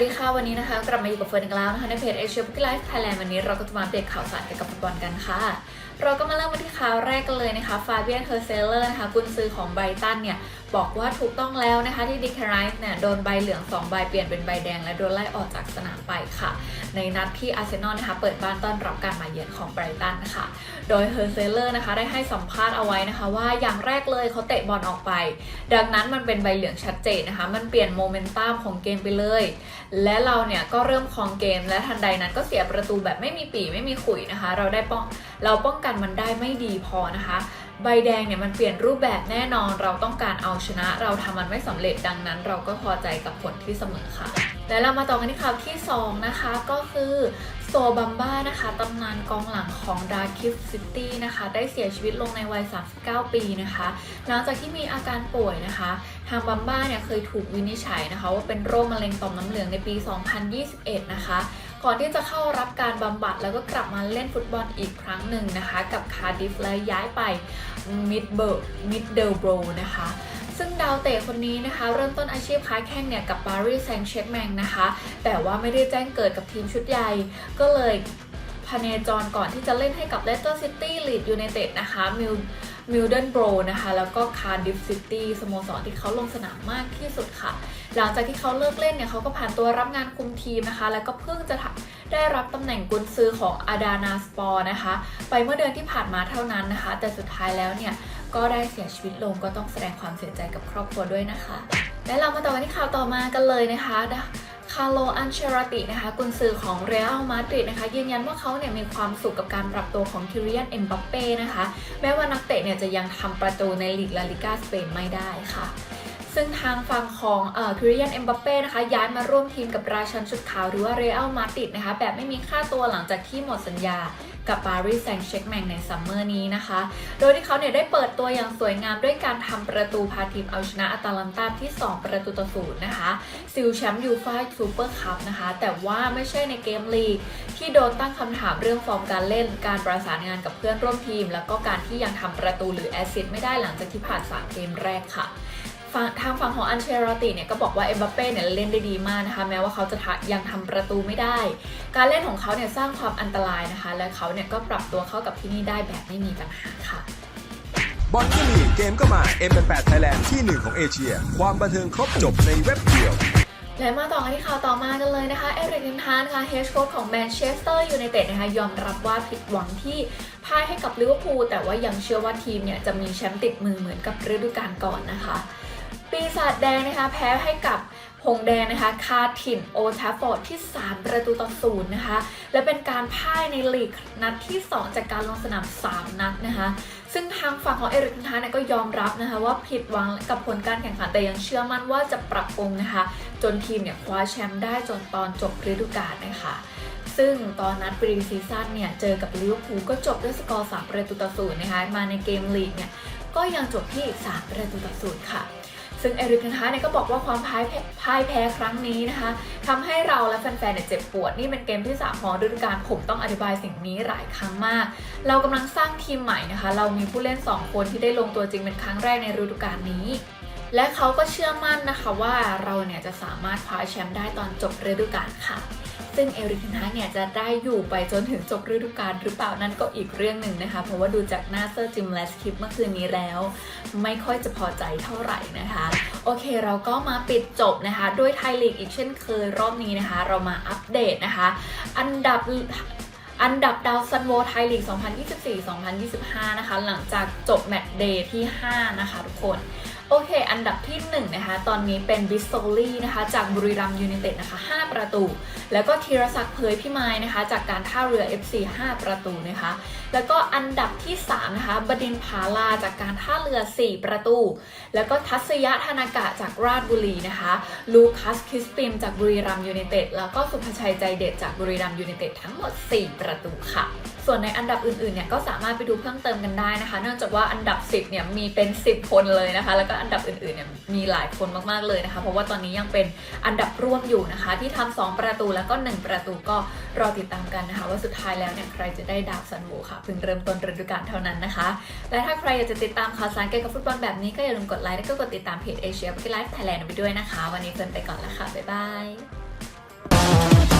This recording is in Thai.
วัสดีค่ะ วันนี้นะคะ กลับมาอยู่กับเฟิร์นอีกแล้วนะคะในเพจเอเชียบุกไลฟ์ไทยแลนด์วันนี้เราก็จะมาอัปเดตข่าวสารเกี่ยวกับฟุตบอลกันค่ะ เราก็มาเริ่มที่ข่าวแรกกันเลยนะคะฟาเบียนเฮอร์เซเลอร์นะคะกุนซือของไบรตันเนี่ย บอกว่าถูกต้องแล้วนะคะที่ดิคไรส์เนี่ยโดนใบเหลือง 2 ใบเปลี่ยนเป็นใบแดงและโดนไล่ออกจากสนามไปค่ะ ในนัดที่อาร์เซนอลนะคะเปิดบ้านต้อนรับการมาเยือนของไบรตันนะคะโดยเฮอร์เซเลอร์นะคะได้ให้สัมภาษณ์เอาไว้นะคะ ว่าอย่างแรกเลยเขาเตะบอลออกไป ดังนั้นมันเป็นใบเหลืองชัดเจนนะคะ มันเปลี่ยนโมเมนตัมของเกมไปเลยและเราเนี่ยก็เริ่มคลองเกม และทันใดนั้นก็เสียประตูแบบไม่มีปีไม่มีขุยนะคะ เราได้ป้องเราป้องกันมันได้ไม่ดีพอนะคะ ใบแดงเนี่ยมันเปลี่ยนรูปแบบแน่นอน เราต้องการเอาชนะ เราทำมันไม่สำเร็จดังนั้น เราก็พอใจกับผลที่เสมอค่ะ และเรามาต่อกันที่ข่าวที่ 2 นะคะก็คือ โซบัมบ้านะคะตำนานกองหลังของดาร์คิฟซิตี้นะคะ ได้เสียชีวิตลงในวัย 39 ปีนะคะ หลังจากที่มีอาการป่วยนะคะ ทางบัมบ้าเนี่ยเคยถูกวินิจฉัยนะคะ ว่าเป็นโรคมะเร็งต่อมน้ำเหลืองในปี 2021 นะคะ ก่อนที่จะเข้ารับการบำบัดแล้วก็กลับมาเล่นฟุตบอลอีกครั้งหนึ่งนะคะ กับคาร์ดิฟและย้ายไปมิดเบิร์มิดเดลโบรนะคะ ซึ่งดาวเตะคนนี้นะคะ เริ่มต้นอาชีพค้าแข่งเนี่ยกับปารีสแซงต์แชร์กแมงนะคะ แต่ว่าไม่ได้แจ้งเกิดกับทีมชุดใหญ่ ก็เลยพเนจรก่อนที่จะเล่นให้กับเลสเตอร์ซิตี้ลีดยูไนเต็ดนะคะมิลมิลเดนโบรนะคะ แล้วก็คาร์ดิฟซิตี้สโมสรที่เขาลงสนามมากที่สุดค่ะ หลังจากที่เขาเลิกเล่นเนี่ยเขาก็ผ่านตัวรับงานคุมทีมนะคะ แล้วก็เพิ่งจะได้รับตำแหน่งกุนซือของอาดานาสปอร์นะคะ ไปเมื่อเดือนที่ผ่านมาเท่านั้นนะคะ แต่สุดท้ายแล้วเนี่ย ก็ได้เสียชีวิตลงก็ต้องแสดงความเสียใจกับครอบครัวด้วยนะคะ และเรามาต่อกันที่ข่าวต่อมากันเลยนะคะคาร์โล อันเชราตินะคะกุนซือของเรอัลมาดริดนะคะ ยืนยันว่าเขาเนี่ยมีความสุขกับการปรับตัวของคิริยันเอ็มบัปเป้นะคะ แม้ว่านักเตะเนี่ยจะยังทำประตูในลีกลาลิกาสเปนไม่ได้ค่ะ ซึ่งทางฝั่งของคิริยันเอ็มบัปเป้นะคะ ย้ายมาร่วมทีมกับราชันชุดขาวหรือว่าเรอัลมาดริดนะคะ แบบไม่มีค่าตัวหลังจากที่หมดสัญญา กับปารีสแซงต์แชร์กแมงในซัมเมอร์นี้นะคะ โดยที่เขาเนี่ยได้เปิดตัวอย่างสวยงามด้วยการทำประตูพาทีมเอาชนะอัตาลันตาที่ 2 ประตูต่อศูนย์นะคะซิลแชมป์ยูฟ่าซูเปอร์คัพนะคะ แต่ว่าไม่ใช่ในเกมลีก ที่โดนตั้งคำถามเรื่องฟอร์มการเล่น การประสานงานกับเพื่อนร่วมทีม แล้วก็การที่ยังทำประตูหรือแอสซิสต์ไม่ได้หลังจากที่ผ่าน 3 เกมแรกค่ะ ทางฝั่งของอันเชลรติเนี่ยก็บอกว่าเอ็มบัปเป้เนี่ยเล่นได้ดีมากนะคะ แม้ว่าเขาจะยังทำประตูไม่ได้ การเล่นของเขาเนี่ยสร้างความอันตรายนะคะ และเขาเนี่ยก็ปรับตัวเข้ากับที่นี่ได้แบบไม่มีปัญหาค่ะบอลก็มีเกมก็มา M88 Thailand ที่หนึ่งของเอเชีย ความบันเทิงครบจบในเว็บเดียวและมาต่อกันที่ข่าวต่อมากันเลยนะคะ เอริกเทนฮานค่ะเฮดโค้ชของแมนเชสเตอร์ยูไนเต็ดนะคะยอมรับว่าผิดหวังที่พ่ายให้กับลิเวอร์พูลแต่ว่ายังเชื่อว่าทีมเนี่ยจะมีแชมป์ติดมือเหมือนกับฤดูกาลก่อนนะคะ ปีศาจแดงนะคะแพ้ให้กับหงแดงนะคะคาถิ่นโอทัฟอร์ดที่ 3 ประตูต่อศูนย์นะคะ และเป็นการพ่ายในลีกนัดที่ 2 จากการลงสนาม 3 นัดนะคะ ซึ่งทางฝั่งของเอริกเทนฮานเนี่ยก็ยอมรับนะคะ ว่าผิดหวังกับผลการแข่งขันแต่ยังเชื่อมั่นว่าจะปรับปรุงนะคะ จนทีมเนี่ยคว้าแชมป์ได้จนตอนจบฤดูกาลนะคะซึ่งตอนนัดปรีซีซั่นเนี่ยเจอกับลิเวอร์พูลก็จบด้วยสกอร์ 3 ประตูต่อศูนย์นะคะ มาในเกมลีกเนี่ยก็ยังจบที่ 3 ประตูต่อศูนย์ค่ะ ซึ่งเอริกนฮากเนี่ยก็บอกว่าความพ่ายแพ้พ่ายแพ้ครั้งนี้นะคะทำให้เราและแฟนๆเนี่ยเจ็บปวด นี่เป็นเกมที่3ของฤดูกาลผมต้องอธิบายสิ่งนี้หลายครั้งมาก เรากำลังสร้างทีมใหม่นะคะ เรามีผู้เล่น 2 คนที่ได้ลงตัวจริงเป็นครั้งแรกในฤดูกาลนี้และเขาก็เชื่อมั่นนะคะว่าเราเนี่ยจะสามารถคว้าแชมป์ได้ตอนจบฤดูกาลค่ะ ซึ่งเอริกเทนฮากเนี่ยจะได้อยู่ไปจนถึงจบฤดูกาลหรือเปล่านั่นก็อีกเรื่องหนึ่งนะคะ เพราะว่าดูจากหน้าเซอร์จิมและสคริปเมื่อคืนนี้แล้ว ไม่ค่อยจะพอใจเท่าไหร่นะคะ โอเคเราก็มาปิดจบนะคะ ด้วยไทยลีกอีกเช่นเคยรอบนี้นะคะ เรามาอัปเดตนะคะ อันดับอันดับดาวซันโวไทยลีก 2024-2025 นะคะ หลังจากจบแมตช์เดย์ที่ 5 นะคะทุกคน โอเค อันดับที่1นะคะ ตอนนี้เป็นบิสโซลี่นะคะ จากบุรีรัมยูไนเต็ดนะคะ 5 ประตู แล้วก็ธีรศักดิ์เผยพิมายนะคะ จากการท่าเรือ FC 5 ประตูนะคะ แล้วก็อันดับที่ 3 นะคะ บดินทร์ผาลาจากการท่าเรือ 4 ประตู แล้วก็ทัศยะธนากะจากราชบุรีนะคะ ลูคัสคิสปิมจากบุรีรัมยูไนเต็ด แล้วก็สุภชัยใจเด็ดจากบุรีรัมยูไนเต็ดทั้งหมด 4 ประตูค่ะส่วนในอันดับอื่นๆ เนี่ยก็สามารถไปดูเพิ่มเติมกันได้นะคะ เนื่องจากว่าอันดับ 10 เนี่ยมีเป็น 10 คนเลยนะคะ แล้วก็อันดับอื่นๆเนี่ยมีหลายคนมากๆเลยนะคะ เพราะว่าตอนนี้ยังเป็นอันดับร่วมอยู่นะคะ ที่ทำ2ประตูแล้วก็ 1 ประตูก็รอติดตามกันนะคะ ว่าสุดท้ายแล้วเนี่ยใครจะได้ดาวซันโวค่ะเพิ่งเริ่มต้นฤดูกาลเท่านั้นนะคะ และถ้าใครอยากจะติดตามข่าวสารเกี่ยวกับฟุตบอลแบบนี้ก็อย่าลืมกดไลค์และก็กดติดตามเพจเอเชียบุกไลฟ์ไทยแลนด์ไปด้วยนะคะ วันนี้เฟิร์นไปก่อนแล้วค่ะบ๊ายบาย